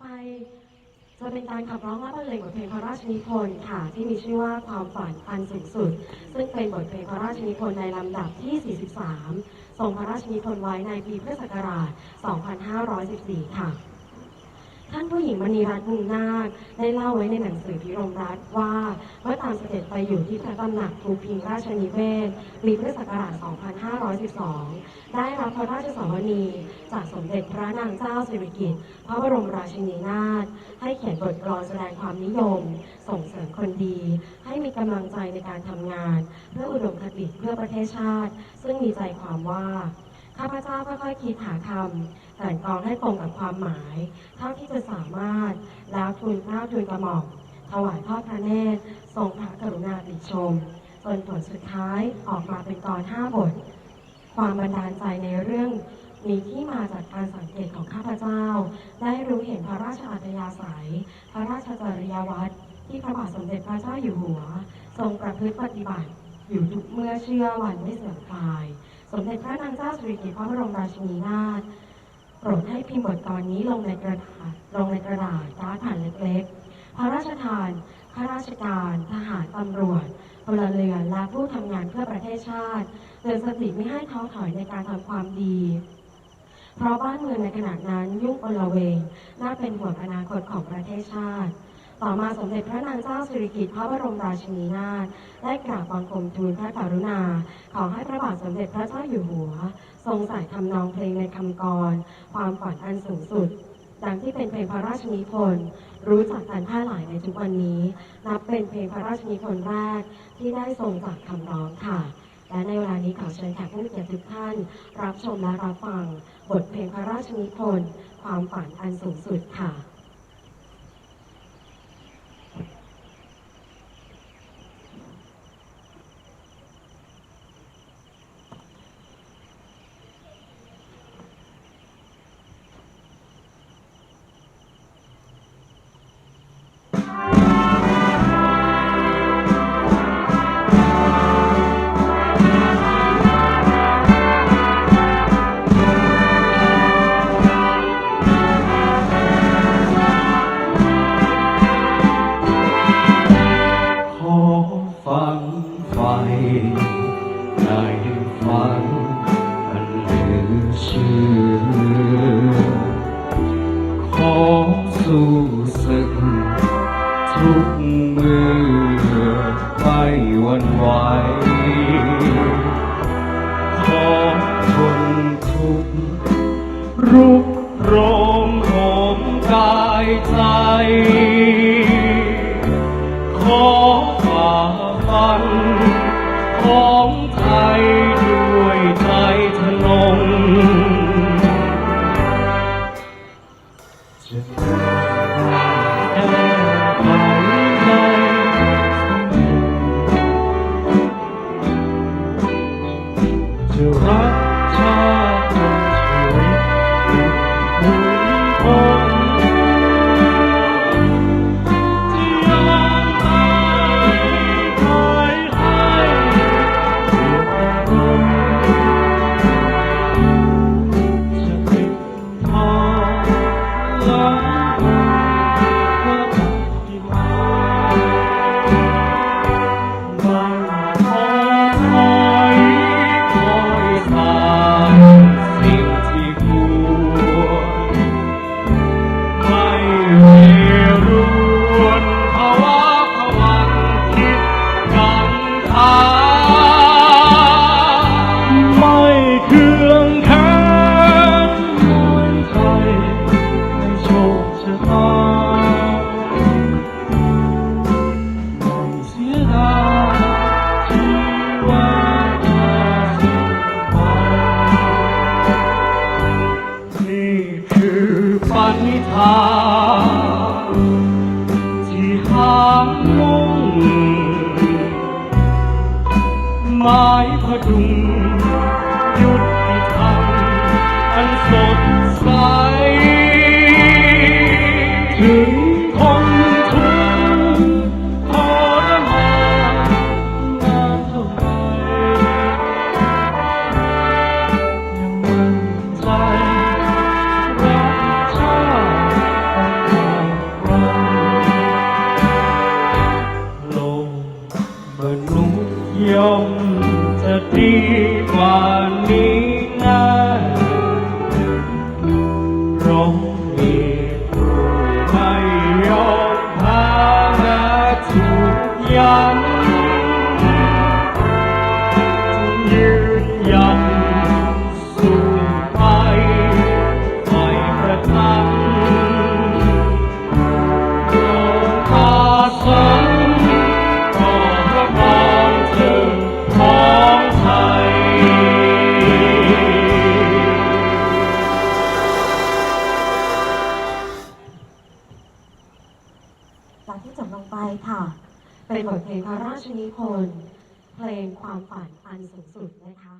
ไป จะเป็นการขับร้องและบรรเลงบทเพลงพระราชนิพนธ์ค่ะ ที่มีชื่อว่าความฝันอันสูงสุด ซึ่งเป็นบทเพลงพระราชนิพนธ์ในลำดับที่ 43 ทรงพระราชนิพนธ์ไว้ในปีพุทธศักราช 2514 ค่ะ ท่านผู้หญิงมณีรัตน์บุญนาคได้เล่าไว้ในหนังสือพิรมรัตน์ว่าเมื่อตามเสด็จไปอยู่ที่พระตำหนักภูพิงราชนิเวศน์ปีพุทธศักราช 2512 ได้รับพระราชสวนีจากสมเด็จพระนางเจ้าสิริกิติ์พระบรมราชินีนาถให้เขียนบทกลอนแสดงความนิยม ส่งเสริมคนดี ให้มีกำลังใจในการทำงาน เพื่ออุดมคติเพื่อประเทศชาติ ซึ่งมีใจความว่า ข้าพเจ้าค่อยๆคิดหาคำแต่งกองให้ตรงกับความหมาย เท่าที่จะสามารถแล้วทูลเกล้าทูลกระหม่อมถวายทอดพระเนตรทรงพระกรุณาติชมจนผลสุดท้ายออกมาเป็นกรห้าบท ความบันดาลใจในเรื่องมีที่มาจากการสังเกตของข้าพเจ้า ได้รู้เห็นพระราชอัธยาศัย พระราชจริยวัตรที่พระบาทสมเด็จพระเจ้าอยู่หัว ทรงประพฤติปฏิบัติ อยู่ทุกเมื่อเชื่อวันไม่เสื่อมคลาย สมเด็จพระนางเจ้าสิริกิติ์พระบรมราชินีนาถโปรดให้พิมพ์บทกลอนนี้ลงในกระดาษลงในกระดาษการ์ดแผ่นเล็กๆ พระราชทาน ข้าราชการ ทหารตำรวจพลเรือนและผู้ทำงานเพื่อประเทศชาติเตือนสติไม่ให้ท้อถอยในการทำความดี เพราะบ้านเมืองในขณะนั้นยุ่งอลเวงน่าเป็นห่วงอนาคตของประเทศชาติ ต่อมาสมเด็จพระนางเจ้าสิริกิติ์พระบรมราชินีนาถได้กราบบังคมทูลพระกรุณา ขอให้พระบาทสมเด็จพระเจ้าอยู่หัว ทรงใส่ทำนองเพลงในคำกร ความฝันอันสูงสุด ดังที่เป็นเพลงพระราชนิพนธ์รู้จักกันแพร่หลายในทุกวันนี้ นับเป็นเพลงพระราชนิพนธ์แรกที่ได้ทรงจากคำร้องค่ะและในเวลานี้ขอเชิญแขกผู้มีเกียรติทุกท่าน รับชมและรับฟัง บทเพลงพระราชนิพนธ์ความฝันอันสูงสุดค่ะันอันเหลือเชื่อขอสู้ศึกทุกเมื่อไม่หวันไหวขอทนทุกข์รุกโรมโหมกายใจขอฝ่าฟันขอ ไม้พดุงยุติธรรมอันสด ค่ะ เป็นบทเพลงพระราชนิพนธ์เพลงความฝันอันสูงสุดนะคะ